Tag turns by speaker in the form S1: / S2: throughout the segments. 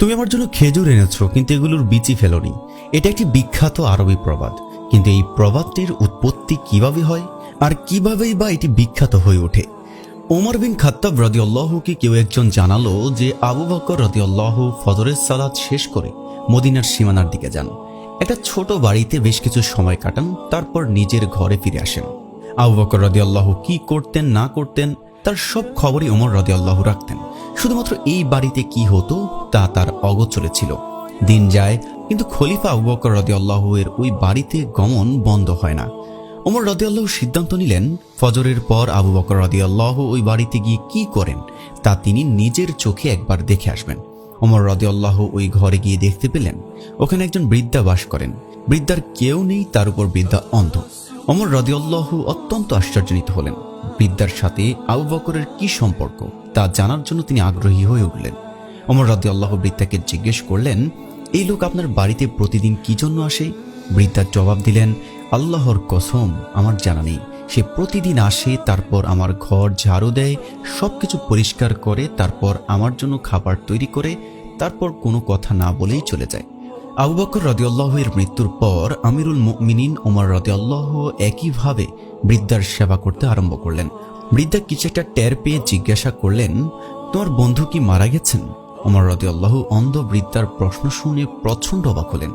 S1: তুমি আমার জন্য খেজুর এনেছো, কিন্তু এগুলোর বিচি ফেলোনি। এটা একটি বিখ্যাত আরবি প্রবাদ। কিন্তু এই প্রবাদটির উৎপত্তি কীভাবে হয়? আর কিভাবেই বা এটি বিখ্যাত হয়ে ওঠে? ওমর বিন খাত্তাব রদিউল্লাহকে কেউ একজন জানালো যে আবু বকর রদিউল্লাহ ফজরের সালাদ শেষ করে মদিনার সীমানার দিকে যান। একটা ছোট বাড়িতে বেশ কিছু সময় কাটান, তারপর নিজের ঘরে ফিরে আসেন। আবু বকর রদিউল্লাহ কি করতেন, না করতেন, তার সব খবরই ওমর রদিউল্লাহ রাখতেন। শুধুমাত্র এই বাড়িতে কি হতো, তা তার অগোচরে ছিল। দিন যায়, কিন্তু খলিফা আবু বকর রদিউল্লাহ এর ওই বাড়িতে গমন বন্ধ হয় না। ওমর রদিয়াল্লাহ সিদ্ধান্ত নিলেন, ফজরের পর আবু বকর রদিয়াল্লাহ ওই বাড়িতে গিয়ে কি করেন, তা তিনি নিজের চোখে একবার দেখে আসবেন। ওমর রদিয়াল্লাহ ওই ঘরে গিয়ে দেখতে পেলেন, ওখানে একজন বৃদ্ধা বাস করেন। বৃদ্ধার কেউ নেই, তার উপর বৃদ্ধা অন্ধ। অমর রদিয়াল্লাহ অত্যন্ত আশ্চর্যজনিত হলেন। বৃদ্ধার সাথে আবু বকরের কি সম্পর্ক? তা জানার জন্য তিনি আগ্রহী হয়ে উঠলেন। অমর ওমর রদিয়াল্লাহ বৃদ্ধাকে জিজ্ঞেস করলেন, এই লোক আপনার বাড়িতে প্রতিদিন কি জন্য আসে? বৃদ্ধার জবাব দিলেন, আল্লাহর কসম, আমার জানা নেই। সে প্রতিদিন আসে, তারপর আমার ঘর ঝাড়ু দেয় সব কিছু পরিষ্কার করে, তারপর আমার জন্য খাবার তৈরি করে, তারপর কোনো কথা না বলেই চলে যায়। আবু বকর রদিউল্লাহ এর মৃত্যুর পর আমিরুল মুমিনিন ওমর রদিউল্লাহ একইভাবে বৃদ্ধার সেবা করতে আরম্ভ করলেন। বৃদ্ধা কিছু একটা টের পেয়ে জিজ্ঞাসা করলেন তোমার বন্ধু কি মারা গেছেন? ওমর রদিউল্লাহ অন্ধ বৃদ্ধার প্রশ্ন শুনে প্রচণ্ড অবাক হলেন।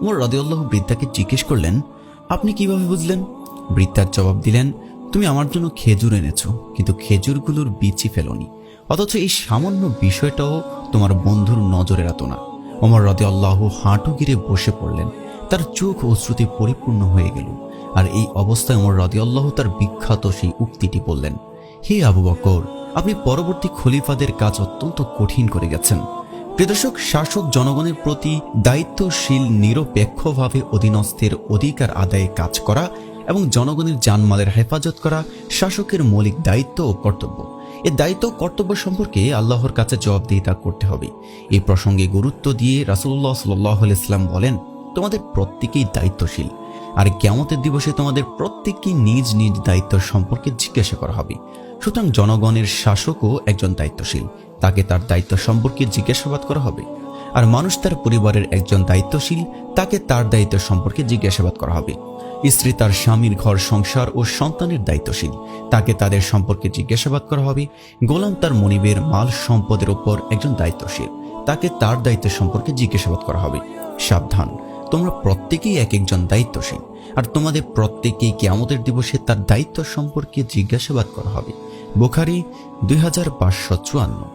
S1: ওমর রদিউল্লাহ বৃদ্ধাকে জিজ্ঞেস করলেন, আপনি কীভাবে বুঝলেন? বৃদ্ধার জবাব দিলেন, তুমি আমার জন্য খেজুর এনেছো, কিন্তু খেজুরগুলোর বিচি ফেলোনি, অথচ এই সামান্য বিষয়টাও তোমার বন্ধুর নজরে এত না। ওমর রদে আল্লাহ হাঁটু গিরে বসে পড়লেন। তার চোখ অশ্রুতে পরিপূর্ণ হয়ে গেল। আর এই অবস্থায় ওমর রদি আল্লাহ তার বিখ্যাত সেই উক্তিটি বললেন, হে আবু বকর, আপনি পরবর্তী খলিফাদের কাজ অত্যন্ত কঠিন করে গেছেন। প্রিয়দর্শক শাসক জনগণের প্রতি দায়িত্বশীল, নিরপেক্ষভাবে অধীনস্থের অধিকার আদায়ে কাজ করা এবং জনগণের জানমালের হেফাজত করা শাসকের মৌলিক দায়িত্ব ও কর্তব্য। এ দায়িত্ব কর্তব্য সম্পর্কে আল্লাহর কাছে জবাবদিহিতা করতে হবে। এই প্রসঙ্গে গুরুত্ব দিয়ে রাসুল্লাহ সাল্লাহ ইসলাম বলেন, তোমাদের প্রত্যেকেই দায়িত্বশীল। আর কেমতের দিবসে তোমাদের প্রত্যেককে নিজ নিজ দায়িত্ব সম্পর্কে জিজ্ঞাসা করা হবে। সুতরাং জনগণের শাসকও একজন দায়িত্বশীল। তাকে তার দায়িত্ব সম্পর্কে জিজ্ঞাসাবাদ করা হবে। আর মানুষ তার পরিবারের একজন দায়িত্বশীল, তাকে তার দায়িত্ব সম্পর্কে জিজ্ঞাসাবাদ করা হবে। স্ত্রী তার স্বামীর ঘর, সংসার ও সন্তানের দায়িত্বশীল। তাকে তাদের সম্পর্কে জিজ্ঞাসাবাদ করা হবে। গোলাম তার মনিবের মাল সম্পদের ওপর একজন দায়িত্বশীল। তাকে তার দায়িত্ব সম্পর্কে জিজ্ঞাসাবাদ করা হবে। সাবধান। তোমরা প্রত্যেকেই এক একজন দায়িত্বশীল। আর তোমাদের প্রত্যেকেই কেয়ামতের দিবসে তার দায়িত্ব সম্পর্কে জিজ্ঞাসাবাদ করা হবে। বোখারি দুই হাজার পাঁচশো চুয়ান্ন।